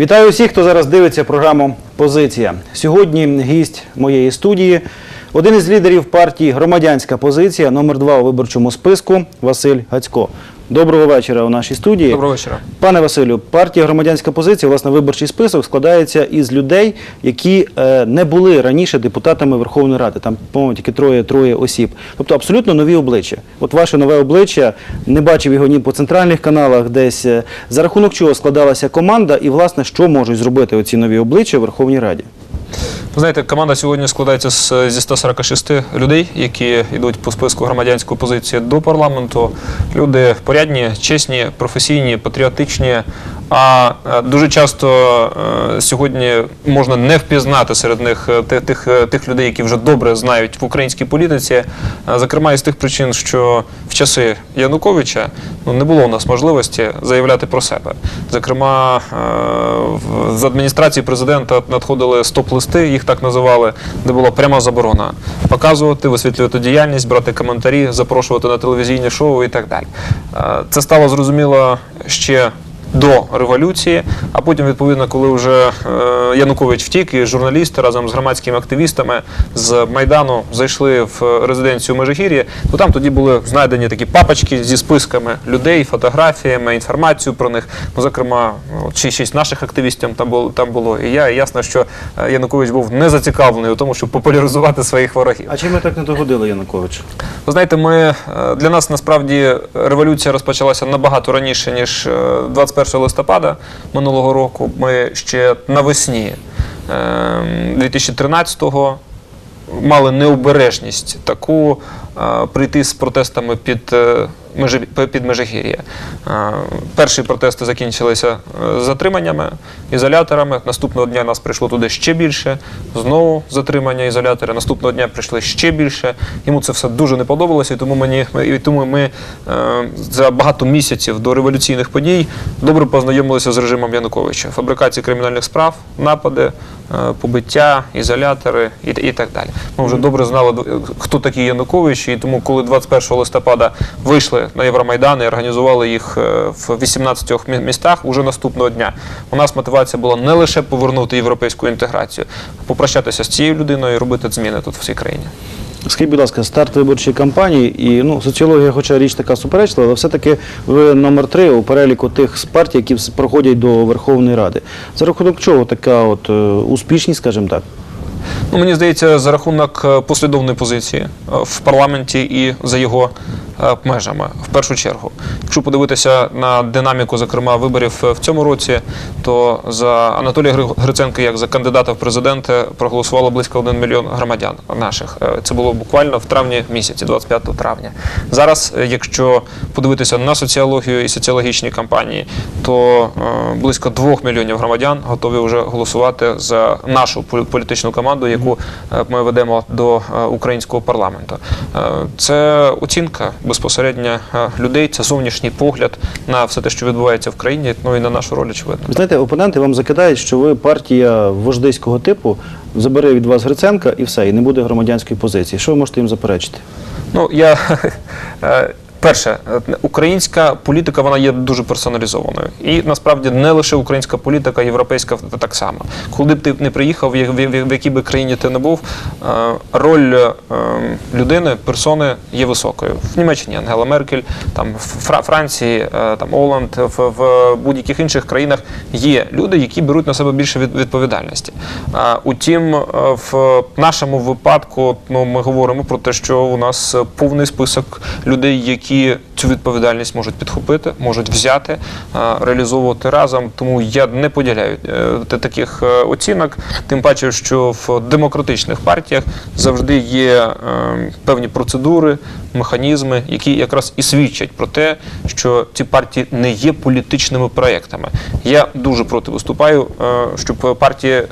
Вітаю усіх, хто зараз дивиться програму Позиція. Сьогодні гість моєї студії, один із лідерів партії Громадянська позиція, номер 2 у виборчому списку Василь Гацько. Доброго вечора у нашій студії. Доброго вечора. Пане Василю, партія громадянська позиція, власне, виборчий список складається із людей, які е, не були раніше депутатами Верховної Ради. Там, по-моєму, тільки троє-троє осіб. Тобто абсолютно нові обличчя. От ваше нове обличчя, не бачив його ні по центральних каналах, десь е, за рахунок чого складалася команда, і власне що можуть зробити оці нові обличчя в Верховній Раді. Ви знаєте, команда сьогодні складається з, зі 146 людей, які йдуть по списку громадянської позиції до парламенту. Люди порядні, чесні, професійні, патріотичні. А е, дуже часто е, сьогодні можна не впізнати серед них е, тих, тих, тих людей, які вже добре знають в українській політиці. Зокрема, із тих причин, що в часи Януковича ну, не було у нас можливості заявляти про себе. Зокрема, з адміністрації президента надходили стоп-листи, їх так називали, де була пряма заборона показувати, висвітлювати діяльність, брати коментарі, запрошувати на телевізійні шоу і так далі. Це стало зрозуміло ще до революції. А потім, відповідно, коли вже е, Янукович втік, і журналісти разом з громадськими активістами з майдану зайшли в е, резиденцію Межигір'я, то там тоді були знайдені такі папочки зі списками людей, фотографіями, інформацію про них. Ну, зокрема, ну, чи шість наших активістів там було. І я і ясно, що е, Янукович був не зацікавлений у тому, щоб популяризувати своїх ворогів. А чим ми так не догодили Янукович? Ви знаєте, ми для нас насправді революція розпочалася набагато раніше ніж 21 31 листопада минулого року. Ми ще навесні ем, 2013-го мали необережність таку е, прийти з протестами під е, під Межигір'я. Перші протести закінчилися е, затриманнями, ізоляторами. Наступного дня нас прийшло туди ще більше. Знову затримання ізолятори. Наступного дня прийшли ще більше. Йому це все дуже не подобалося, і тому мені і тому ми е, за багато місяців до революційних подій добре познайомилися з режимом Януковича. Фабрикації кримінальних справ, напади, побиття, ізолятори і, і так далі. Ми вже добре знали, хто такі Янукович, і тому, коли 21 листопада вийшли на Євромайдан і організували їх е, в 18 містах уже наступного дня. У нас мотивація була не лише повернути європейську інтеграцію, а попрощатися з цією людиною і робити зміни тут в цій країні. Скажіть, будь ласка, старт виборчої кампанії і ну соціологія, хоча річ така суперечлива, але все-таки ви номер три у переліку тих партій, які проходять до Верховної Ради. За рахунок чого така от е, успішність, скажімо так? Ну, мені здається, за рахунок е, послідовної позиції е, в парламенті і за його е, межами, в першу чергу. Якщо подивитися на динаміку, зокрема, виборів в цьому році, то за Анатолія Гри- Гриценка, як за кандидата в президенти, проголосувало близько 1 мільйон громадян наших. Це було буквально в травні місяці, 25 травня. Зараз, якщо подивитися на соціологію і соціологічні кампанії, то близько 2 мільйонів громадян готові вже голосувати за нашу полі- політичну команду, яку е, ми ведемо до е, українського парламенту. Е, Це оцінка безпосередньо людей, це зовнішній погляд на все те, що відбувається в країні, ну і на нашу роль очевидно. Ви знаєте, опоненти вам закидають, що ви партія вождиського типу, забере від вас Гриценка і все, і не буде громадянської позиції. Що ви можете їм заперечити? Ну я перше, українська політика вона є дуже персоналізованою, і насправді не лише українська політика, європейська так само. Коли б ти не приїхав, в якій би країні ти не був, е, роль е, людини, персони є високою. В Німеччині Ангела Меркель, там в Фра- Франції, е, там Оланд, в, будь-яких інших країнах є люди, які беруть на себе більше від- відповідальності. Утім, в нашому випадку ну, ми говоримо про те, що у нас повний список людей, які цю відповідальність можуть підхопити, можуть взяти, е, реалізовувати разом. Тому я не поділяю е, таких е, оцінок. Тим паче, що в демократичних партіях завжди є певні процедури, механізми, які якраз і свідчать про те, що ці партії не є політичними проектами. Я дуже проти виступаю, щоб партії е,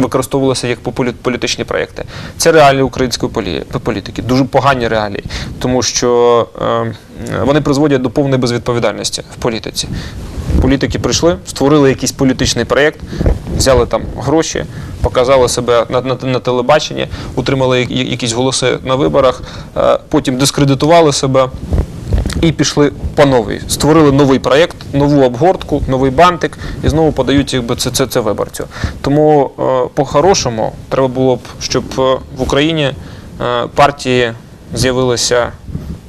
використовувалися як політичні проекти. Це реалії української полі- політики, дуже погані реалії, тому що е, вони призводять до повної безвідповідальності в політиці. Політики прийшли, створили якийсь політичний проєкт, взяли там гроші, показали себе на, на, на телебаченні, отримали якісь голоси на виборах, е, потім дискредитували себе. і пішли по новій. Створили новий проєкт, нову обгортку, новий бантик і знову подають якби, це, це, це виборцю. Тому е, по-хорошому треба було б, щоб в Україні партії з'явилися,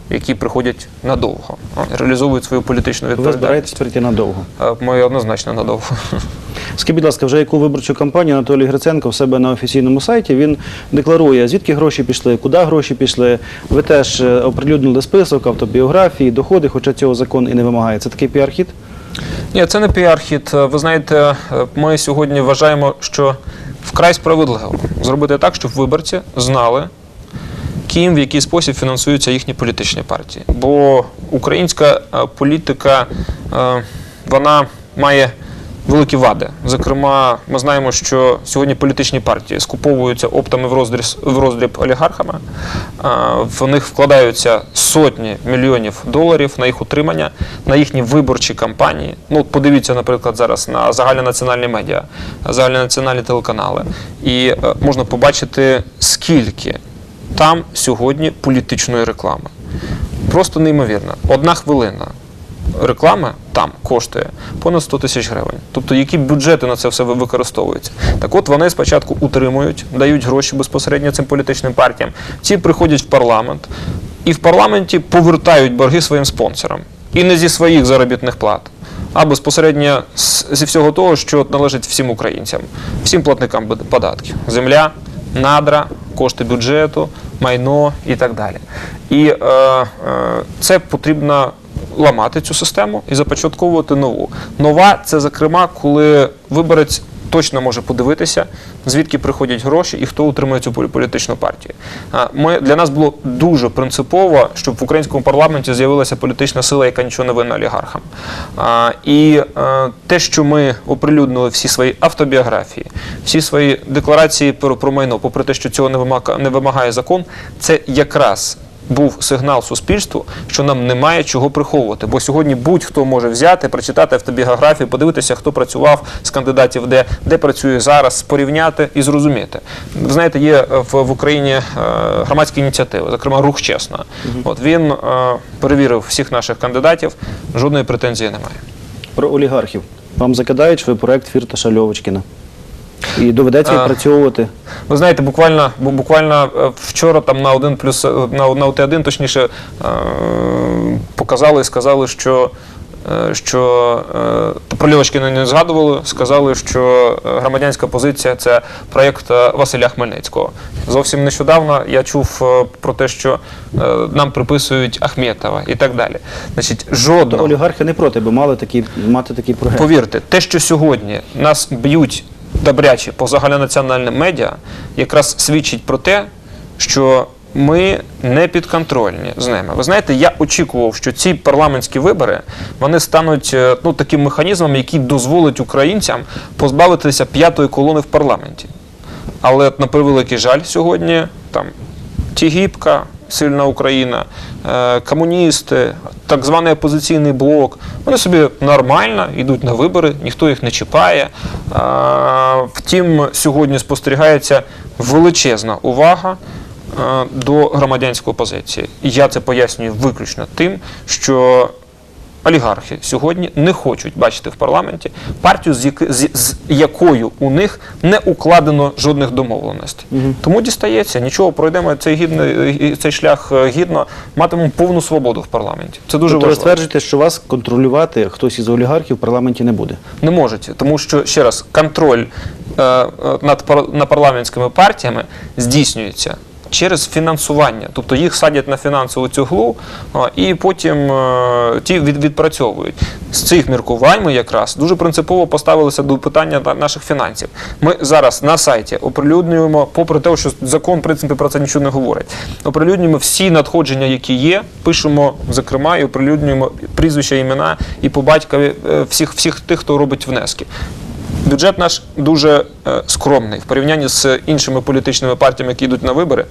які приходять надовго, реалізовують свою політичну Ви відповідальність. збираєтесь прийти надовго. Е, Ми однозначно надовго. Скажіть, будь ласка, вже яку виборчу кампанію Анатолій Гриценко в себе на офіційному сайті він декларує, звідки гроші пішли, куди гроші пішли. Ви теж е, оприлюднили список, автобіографії, доходи, хоча цього закон і не вимагає. Це такий піар-хід? Ні, це не піар-хід. Е, Ви знаєте, ми сьогодні вважаємо, що вкрай справедливо зробити так, щоб виборці знали, ким в який спосіб фінансуються їхні політичні партії. Бо українська е, політика е, вона має великі вади. Зокрема, ми знаємо, що сьогодні політичні партії скуповуються оптами в роздріб, в роздріб олігархами. Е, В них вкладаються сотні мільйонів доларів на їх утримання, на їхні виборчі кампанії. Ну, подивіться, наприклад, зараз на загальнонаціональні медіа, загальнонаціональні телеканали. І можна побачити, скільки там сьогодні політичної реклами. Просто неймовірно. Одна хвилина реклами там коштує понад 100 тисяч гривень. Тобто, які бюджети на це все використовуються? Так от вони спочатку утримують, дають гроші безпосередньо цим політичним партіям. Ці приходять в парламент і в парламенті повертають борги своїм спонсорам. І не зі своїх заробітних плат, а безпосередньо зі всього того, що належить всім українцям, всім платникам податків. Земля, надра, кошти бюджету, майно і так далі. І е, е, це потрібно ламати цю систему і започатковувати нову. Нова це, зокрема, коли виборець точно може подивитися, звідки приходять гроші і хто утримує цю полі- політичну партію. Ми, для нас було дуже принципово, щоб в українському парламенті з'явилася політична сила, яка нічого не винна олігархам. І е, те, що ми оприлюднили всі свої автобіографії, всі свої декларації про, майно, попри те, що цього не вимагає закон, це якраз був сигнал суспільству, що нам немає чого приховувати. Бо сьогодні будь-хто може взяти, прочитати автобіографію, подивитися, хто працював з кандидатів, де, де працює зараз, порівняти і зрозуміти. Ви знаєте, є в, в Україні е, громадські ініціативи, зокрема рух чесно. От він е, перевірив всіх наших кандидатів, жодної претензії немає. Про олігархів. Вам закидають, ви проект Фірташа Льовочкіна. І доведеться А. відпрацьовувати. Ви знаєте, буквально, бу- буквально е, вчора там на один плюс е, на, на ОТ1, точніше, е, показали і сказали, що. е, Що е, про Льовочкіна не згадували, сказали, що е, громадянська позиція це проєкт е, Василя Хмельницького. Зовсім нещодавно я чув е, про те, що е, нам приписують Ахметова і так далі. Значить, жодного олігархи не проти, бо мали такі, мати такий проект. Повірте, те, що сьогодні нас б'ють добряче по загальнонаціональним медіа, якраз свідчить про те, що ми не підконтрольні з ними. Ви знаєте, я очікував, що ці парламентські вибори вони стануть е, ну, таким механізмом, який дозволить українцям позбавитися п'ятої колони в парламенті. Але на превеликий жаль, сьогодні там Тігіпка, сильна Україна, е, комуністи, так званий опозиційний блок. Вони собі нормально йдуть на вибори, ніхто їх не чіпає. Е, Втім, сьогодні спостерігається величезна увага е, до громадянської опозиції. І я це пояснюю виключно тим, що олігархи сьогодні не хочуть бачити в парламенті партію, з, яки- з, з якою у них не укладено жодних домовленостей. Тому дістається, нічого пройдемо цей гідний цей шлях е, гідно, матимемо повну свободу в парламенті. Це дуже тобто ви стверджуєте, що вас контролювати хтось із олігархів в парламенті не буде. Не можуть, тому що ще раз контроль е, е, над над парламентськими партіями здійснюється. Через фінансування, тобто їх садять на фінансову цюглу, і потім е, ті відпрацьовують. З цих міркувань ми якраз дуже принципово поставилися до питання наших фінансів. Ми зараз на сайті оприлюднюємо, попри те, що закон в принципі про це нічого не говорить. Оприлюднюємо всі надходження, які є, пишемо зокрема і оприлюднюємо прізвища, імена і по батькові е, всіх, всіх тих, хто робить внески. Бюджет наш дуже е, скромний в порівнянні з іншими політичними партіями, які йдуть на вибори.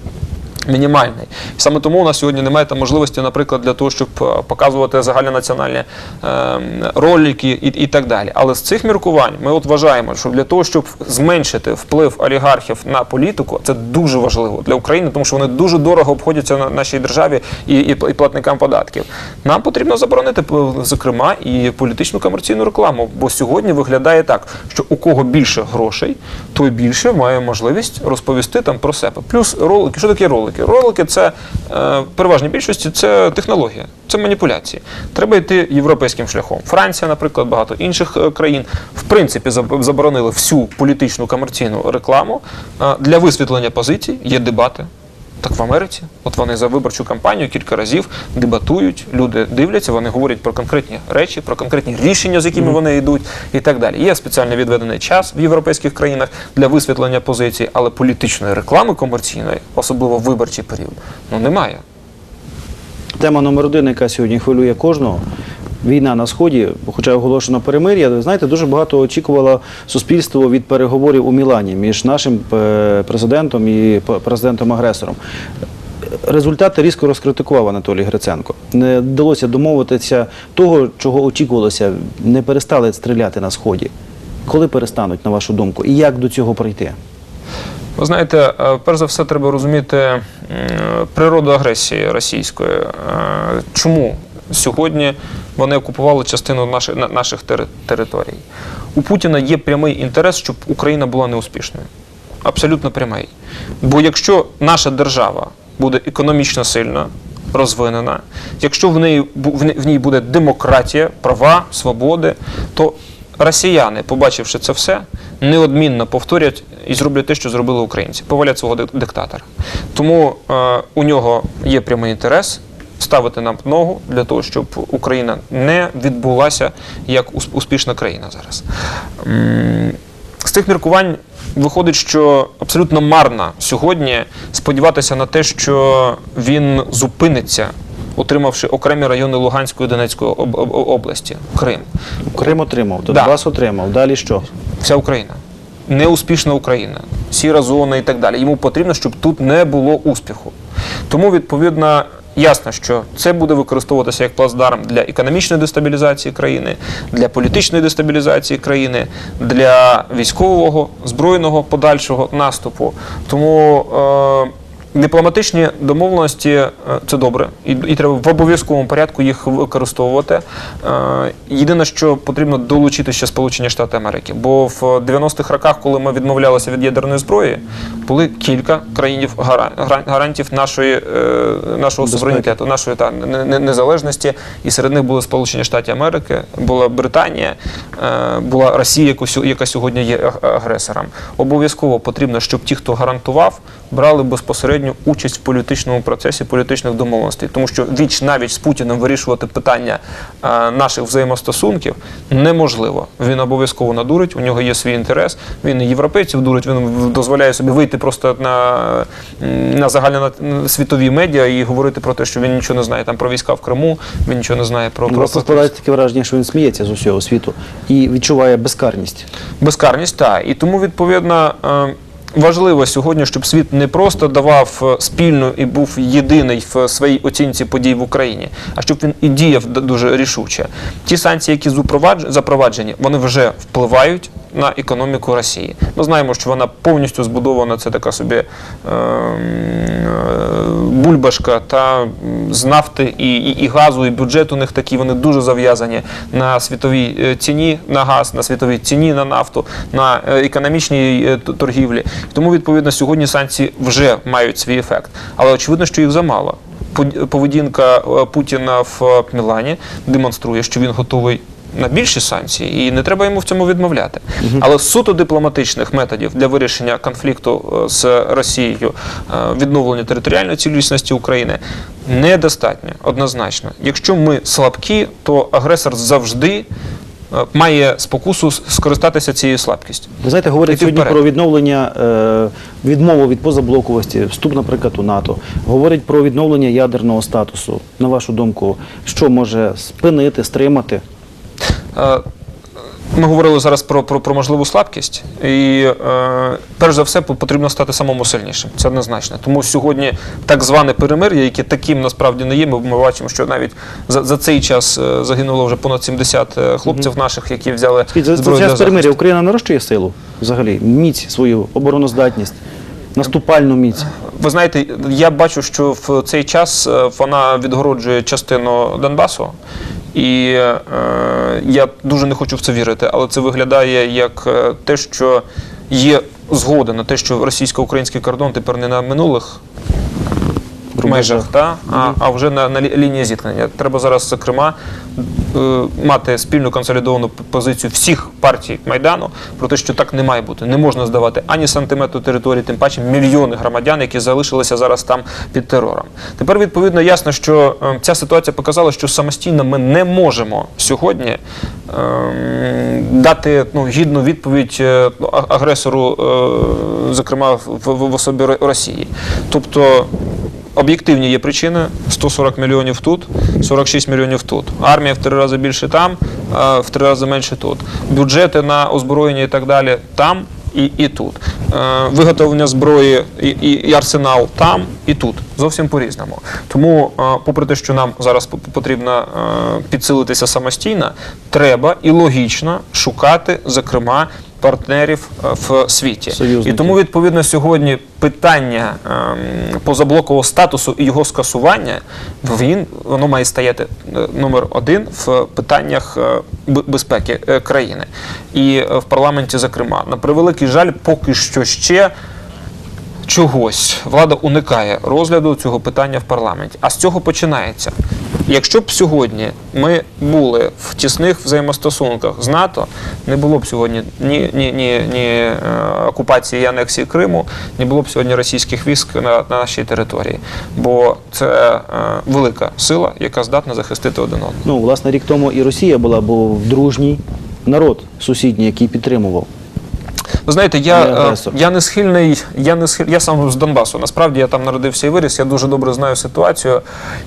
Мінімальний. Саме тому у нас сьогодні немає там можливості, наприклад, для того, щоб е, показувати загальнонаціональні е, ролики і, і так далі. Але з цих міркувань ми от вважаємо, що для того, щоб зменшити вплив олігархів на політику, це дуже важливо для України, тому що вони дуже дорого обходяться на нашій державі і, і, і платникам податків. Нам потрібно заборонити, п- зокрема, і політичну комерційну рекламу. Бо сьогодні виглядає так, що у кого більше грошей, той більше має можливість розповісти там про себе. Плюс ролики. Що таке ролики? Ролики це е, переважній більшості це технологія, це маніпуляції. Треба йти європейським шляхом. Франція, наприклад, багато інших е, країн в принципі заборонили всю політичну комерційну рекламу Е, для висвітлення позицій. Є дебати. Так в Америці, от вони за виборчу кампанію кілька разів дебатують, люди дивляться, вони говорять про конкретні речі, про конкретні рішення, з якими вони йдуть, і так далі. Є спеціально відведений час в європейських країнах для висвітлення позицій, але політичної реклами комерційної, особливо в виборчий період, ну немає. Тема номер один, яка сьогодні хвилює кожного. Війна на сході, хоча оголошено перемир'я, знаєте, дуже багато очікувало суспільство від переговорів у Мілані між нашим е, президентом і президентом-агресором. Результати різко розкритикував Анатолій Гриценко. Не вдалося домовитися того, чого очікувалося. Не перестали стріляти на сході. Коли перестануть, на вашу думку, і як до цього прийти? Ви знаєте, е, перш за все, треба розуміти природу агресії російської. Е, Чому сьогодні вони окупували частину наших, на- наших територій? У Путіна є прямий інтерес, щоб Україна була неуспішною. Абсолютно прямий. Бо якщо наша держава буде економічно сильна, розвинена, якщо в неї в ній буде демократія, права, свободи, то росіяни, побачивши це все, неодмінно повторять і зроблять те, що зробили українці, повалять свого дик- диктатора. Тому е, у нього є прямий інтерес. Ставити нам ногу для того, щоб Україна не відбулася як успішна країна зараз. З цих міркувань виходить, що абсолютно марно сьогодні сподіватися на те, що він зупиниться, отримавши окремі райони Луганської і Донецької об- об- області, Крим. Крим отримав, Да. Отримав. Далі що? Вся Україна. Неуспішна Україна, сіра зона і так далі. Йому потрібно, щоб тут не було успіху. Тому, відповідно, ясно, що це буде використовуватися як плацдарм для економічної дестабілізації країни, для політичної дестабілізації країни, для військового, збройного подальшого наступу. Тому е, Дипломатичні домовленості е, це добре, і, і треба в обов'язковому порядку їх використовувати. Е, Єдине, що потрібно долучити ще Сполучені Штати Америки. Бо в 90-х роках, коли ми відмовлялися від ядерної зброї, були кілька країнів гарантів нашої, е, нашого суверенітету, нашої та, не- не- незалежності. І серед них були Сполучені Штати Америки, була Британія, е, була Росія, яка сьогодні є агресором. Обов'язково потрібно, щоб ті, хто гарантував, брали безпосередню участь в політичному процесі політичних домовленостей, тому що віч навіть з Путіним вирішувати питання е, наших взаємостосунків неможливо. Він обов'язково надурить, у нього є свій інтерес. Він і європейців дурить, він дозволяє собі вийти просто на, м, на загальносвітові медіа і говорити про те, що він нічого не знає там про війська в Криму, він нічого не знає про, У про, складається таке враження, що він сміється з усього світу і відчуває безкарність. Безкарність, так. І тому, відповідно, е, важливо сьогодні, щоб світ не просто давав спільно спільну і був єдиний в своїй оцінці подій в Україні, а щоб він і діяв дуже рішуче. Ті санкції, які запроваджені, вони вже впливають на економіку Росії. Ми знаємо, що вона повністю збудована, це така собі е, е, бульбашка та з нафти і, і, і газу, і бюджет у них такий, вони дуже зав'язані на світовій е, ціні на газ, на світовій ціні на нафту, на е, економічній торгівлі. Тому, відповідно, сьогодні санкції вже мають свій ефект. Але очевидно, що їх замало. Пов- Поведінка Путіна в Мілані демонструє, що він готовий на більші санкції, і не треба йому в цьому відмовляти. Але суто дипломатичних методів для вирішення конфлікту е, з Росією, е, відновлення територіальної цілісності України недостатньо, однозначно. Якщо ми слабкі, то агресор завжди е, має спокусу скористатися цією слабкістю. Ви знаєте, говорять сьогодні вперед. про відновлення е, відмову від позаблоковості, вступ, наприклад, у НАТО. Говорять про відновлення ядерного статусу. На вашу думку, що може спинити, стримати? Е, Ми говорили зараз про, про, про можливу слабкість, і е, перш за все потрібно стати самому сильнішим. Це однозначно. Тому сьогодні так зване перемир'я, яке таким насправді не є. Ми, ми бачимо, що навіть за, за цей час е, загинуло вже понад 70 е, хлопців наших, які взяли Скажіть, за, за час перемир'я. Україна нарощує силу взагалі, міць свою, обороноздатність, наступальну міць. Ви знаєте, я бачу, що в цей час вона відгороджує частину Донбасу. І е, я дуже не хочу в це вірити, але це виглядає як е, те, що є згода на те, що російсько-український кордон тепер не на минулих межах, та, а, а вже на, на лі- лінії зіткнення. Треба зараз, зокрема, е, мати спільну консолідовану позицію всіх партій Майдану про те, що так не має бути. Не можна здавати ані сантиметру території, тим паче мільйони громадян, які залишилися зараз там під терором. Тепер відповідно ясно, що е, ця ситуація показала, що самостійно ми не можемо сьогодні ем, дати ну, гідну відповідь е, агресору, е, зокрема в, в, в особі Росії. Тобто Об'єктивні є причини: 140 мільйонів тут, 46 мільйонів тут. Армія в три рази більше там, в три рази менше тут. Бюджети на озброєння і так далі там і, і тут. Е, Виготовлення зброї і, і, і арсенал там і тут. Зовсім по-різному. Тому, е, попри те, що нам зараз потрібно е, підсилитися самостійно, треба і логічно шукати, зокрема, партнерів е, в світі. І тому відповідно сьогодні питання ем, позаблокового статусу і його скасування він воно має стояти е, номер один в питаннях е, безпеки країни. І в парламенті, зокрема, на превеликий жаль, поки що ще. Чогось влада уникає розгляду цього питання в парламенті. А з цього починається. Якщо б сьогодні ми були в тісних взаємостосунках з НАТО, не було б сьогодні ні, ні, ні, ні е, окупації і анексії Криму, не було б сьогодні російських військ на, на нашій території. Бо це е, велика сила, яка здатна захистити один одного. Ну, власне, рік тому і Росія була, бо дружній народ сусідній, який підтримував. Ви знаєте, я, е, я не схильний, я не схиль, я сам з Донбасу. Насправді я там народився і виріс, я дуже добре знаю ситуацію.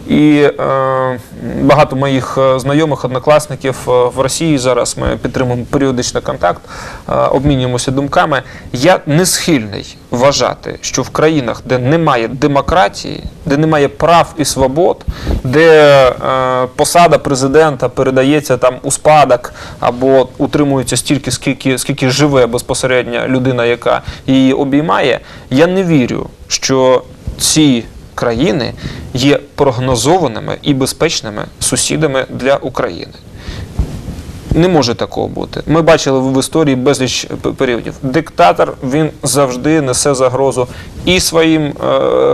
І е, багато моїх е, знайомих, однокласників е, в Росії зараз ми підтримуємо періодично контакт, е, обмінюємося думками. Я не схильний вважати, що в країнах, де немає демократії, де немає прав і свобод, де е, посада президента передається там у спадок або утримується стільки, скільки, скільки живе безпосередньо людина, яка її обіймає, я не вірю, що ці країни є прогнозованими і безпечними сусідами для України. Не може такого бути. Ми бачили в історії безліч періодів. Диктатор він завжди несе загрозу і своїм е,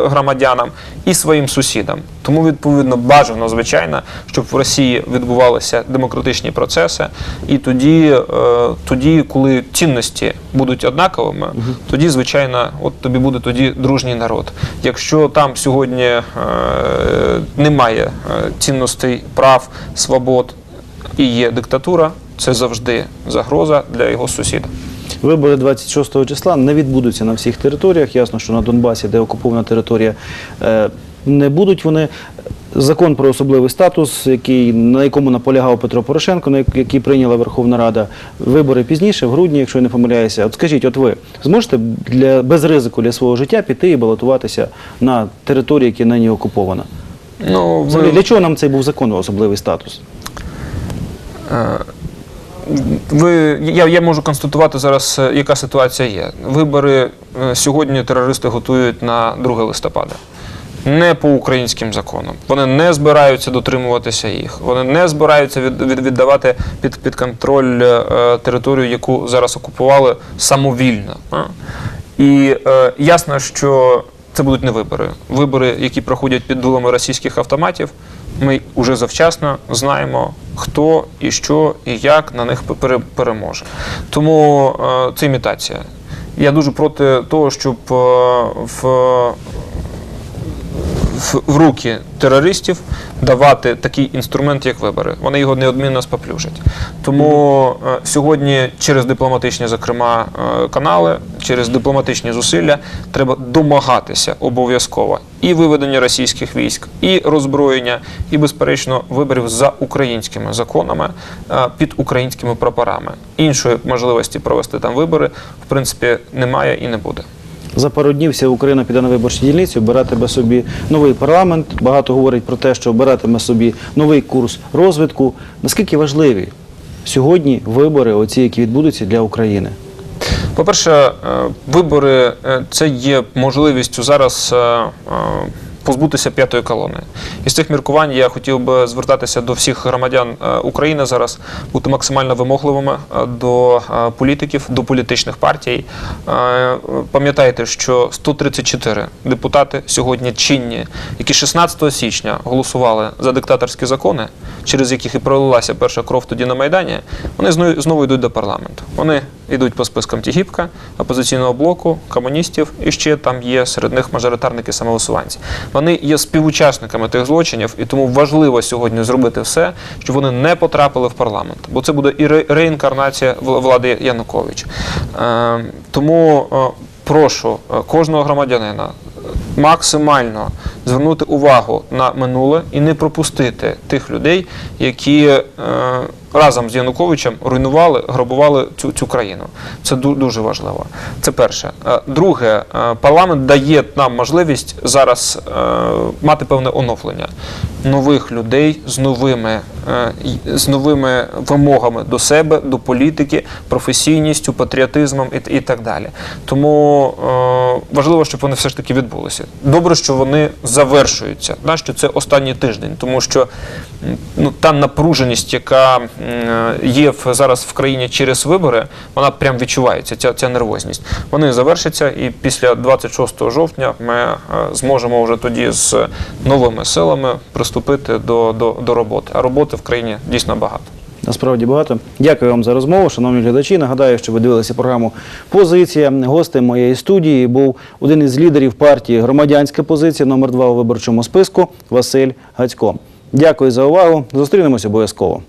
громадянам, і своїм сусідам. Тому відповідно бажано, звичайно, щоб в Росії відбувалися демократичні процеси, і тоді, е, тоді, коли цінності будуть однаковими, тоді, звичайно, от тобі буде тоді дружній народ. Якщо там сьогодні е, немає е, цінностей прав, свобод і є диктатура, це завжди загроза для його сусіда. Вибори 26 числа не відбудуться на всіх територіях. Ясно, що на Донбасі, де окупована територія, е, не будуть вони. Закон про особливий статус, який, на якому наполягав Петро Порошенко, на як- який прийняла Верховна Рада, вибори пізніше, в грудні, якщо я не помиляюся. От скажіть, от ви зможете для, без ризику для свого життя піти і балотуватися на території, які нині окупована? Ну, Взагалі, для чого нам цей був закон особливий статус? Ви, я, я можу констатувати зараз, е, яка ситуація є. Вибори е, сьогодні терористи готують на 2 листопада. Не по українським законам. Вони не збираються дотримуватися їх. Вони не збираються від, від, віддавати під, під контроль е, територію, яку зараз окупували самовільно. а. І е, ясно, що це будуть не вибори. Вибори, які проходять під дулами російських автоматів, ми вже завчасно знаємо, хто і що і як на них пере- переможе. Тому е, це імітація. Я дуже проти того, щоб е, в в, руки терористів давати такий інструмент, як вибори. Вони його неодмінно споплюжать. Тому е, сьогодні через дипломатичні, зокрема, е, канали, через дипломатичні зусилля треба домагатися обов'язково і виведення російських військ, і роззброєння, і, безперечно, виборів за українськими законами е, під українськими прапорами. Іншої можливості провести там вибори, в принципі, немає і не буде. За пару днів вся Україна піде на виборчі дільниці, обиратиме собі новий парламент. Багато говорить про те, що обиратиме собі новий курс розвитку. Наскільки важливі сьогодні вибори, оці, які відбудуться для України? По-перше, е, вибори е, це є можливістю зараз е, позбутися п'ятої колони. Із цих міркувань я хотів би звертатися до всіх громадян е, України зараз, бути максимально вимогливими е, до е, політиків, до політичних партій. Пам'ятайте, що 134 депутати сьогодні чинні, які 16 січня голосували за диктаторські закони, через яких і пролилася перша кров тоді на Майдані, вони знову йдуть до парламенту. Вони йдуть по спискам Тігіпка, опозиційного блоку, комуністів, і ще там є серед них мажоритарники самовисуванці. Вони є співучасниками тих злочинів, і тому важливо сьогодні зробити все, щоб вони не потрапили в парламент, бо це буде і реінкарнація вл- влади Януковича. Е, тому е, прошу е, кожного громадянина максимально звернути увагу на минуле і не пропустити тих людей, які е, разом з Януковичем руйнували, грабували цю, цю країну. Це дуже важливо. Це перше. Е, Друге, е, парламент дає нам можливість зараз мати певне оновлення нових людей з новими, з новими вимогами до себе, до політики, професійністю, патріотизмом і, і так далі. Тому важливо, щоб вони все ж таки відбулися. Добре, що вони завершуються. Да, що це останній тиждень, тому що ну, та напруженість, яка е, є зараз в країні через вибори, вона прям відчувається, ця, ця нервозність. Вони завершаться, і після 26 жовтня ми е, зможемо вже тоді з новими силами приступити до, до, до роботи. А роботи в країні дійсно багато. Насправді багато. Дякую вам за розмову, шановні глядачі. Нагадаю, що ви дивилися програму Позиція. Гостем моєї студії був один із лідерів партії Громадянська позиція номер 2 у виборчому списку Василь Гацько. Дякую за увагу. Зустрінемось обов'язково.